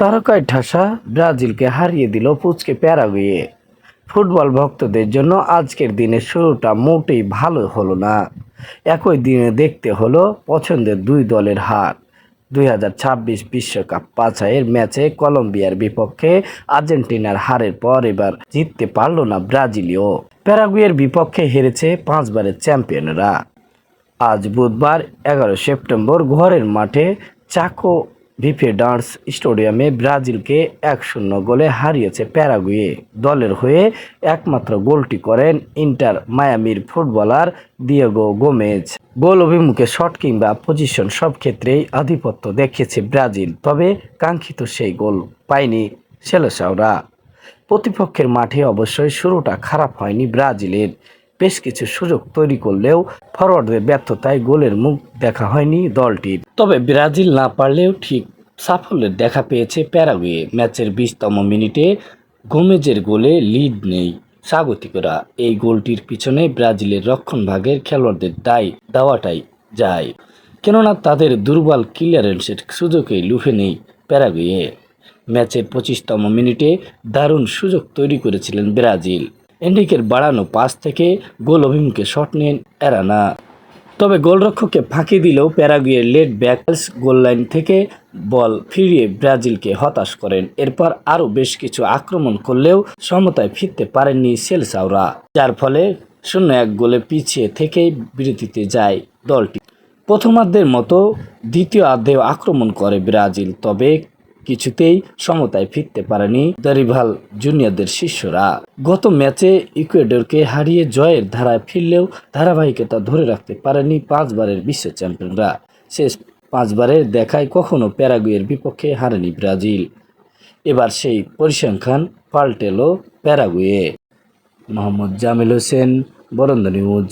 তারকায় ঠাসা ব্রাজিলকে হারিয়ে দিল পুচকে প্যারাগুয়ে ফুটবল ভক্তদের জন্য আজকের দিনের শুরুটা মোটেই ভালো হলো না। একই দিনে দেখতে হলো পছন্দের দুই দলের হার। দুই হাজার ছাব্বিশ বিশ্বকাপ বাছাইয়ের ম্যাচে কলম্বিয়ার বিপক্ষে আর্জেন্টিনার হারের পর এবার জিততে পারল না ব্রাজিলীয়। প্যারাগুয়ের বিপক্ষে হেরেছে পাঁচবারের চ্যাম্পিয়নরা। আজ বুধবার এগারো সেপ্টেম্বর ঘরের মাঠে চাকো ভিফে ডান্স স্টেডিয়ামে ব্রাজিলকে এক শূন্য গোলে হারিয়েছে প্যারাগুয়ে। দলের হয়ে একমাত্র গোলটি করেন ইন্টার মায়ামির ফুটবলার দিয়েগো গোমেজ। গোল অভিমুখে শট কিংবা পজিশন সব ক্ষেত্রেই আধিপত্য দেখিয়েছে ব্রাজিল, তবে কাঙ্ক্ষিত সেই গোল পায়নি সেলেসাওরা প্রতিপক্ষের মাঠে অবশ্যই শুরুটা খারাপ হয়নি ব্রাজিলের। বেশ কিছু সুযোগ তৈরি করলেও ফরওয়ার্ডদের ব্যর্থতায় গোলের মুখ দেখা হয়নি দলটির। তবে ব্রাজিল না পারলেও ঠিক সাফল্যের দেখা পেয়েছে প্যারাগুয়ে। ম্যাচের বিশতম মিনিটে গোমেজের গোলে লিড নেই স্বাগতিকরা। এই গোলটির পিছনে ব্রাজিলের রক্ষণভাগের খেলোয়াড়দের দায় দেওয়াটাই যায়। কেননা তাদের দুর্বল ক্লিয়ারেন্সের সুযোগেই লুফে নেই প্যারাগুয়ে। ম্যাচের পঁচিশতম মিনিটে দারুণ সুযোগ তৈরি করেছিলেন ব্রাজিল। এন্ডিকের বাড়ানো পাস থেকে গোল অভিমুখে শট নেন এরানা। তবে গোলরক্ষককে ফাঁকি দিলেও প্যারাগুয়ের লেট ব্যাকস গোল লাইন থেকে বল ফিরিয়ে ব্রাজিলকে হতাশ করেন। এরপর আরও বেশ কিছু আক্রমণ করলেও সমতায় ফিরতে পারেননি সেলসাওরা, যার ফলে শূন্য এক গোলে পিছিয়ে থেকেই বিরতিতে যায় দলটি। প্রথমার্ধের মতো দ্বিতীয় অর্ধেও আক্রমণ করে ব্রাজিল, তবে কিছুতেই সমতায় ফিরতে পারেনি দারিভাল জুনিয়রদের শিষ্যরা। গত ম্যাচে ইকুয়েডরকে হারিয়ে জয়ের ধারায় ফিরলেও ধারাবাহিকতা ধরে রাখতে পারেনি পাঁচবারের বিশ্ব চ্যাম্পিয়নরা। শেষ পাঁচবারের দেখায় কখনো প্যারাগুয়ের বিপক্ষে হারেনি ব্রাজিল। এবার সেই পরিসংখ্যান পাল্টেল প্যারাগুয়ে। মোহাম্মদ জামিল হোসেন, বরন্দ নিউজ।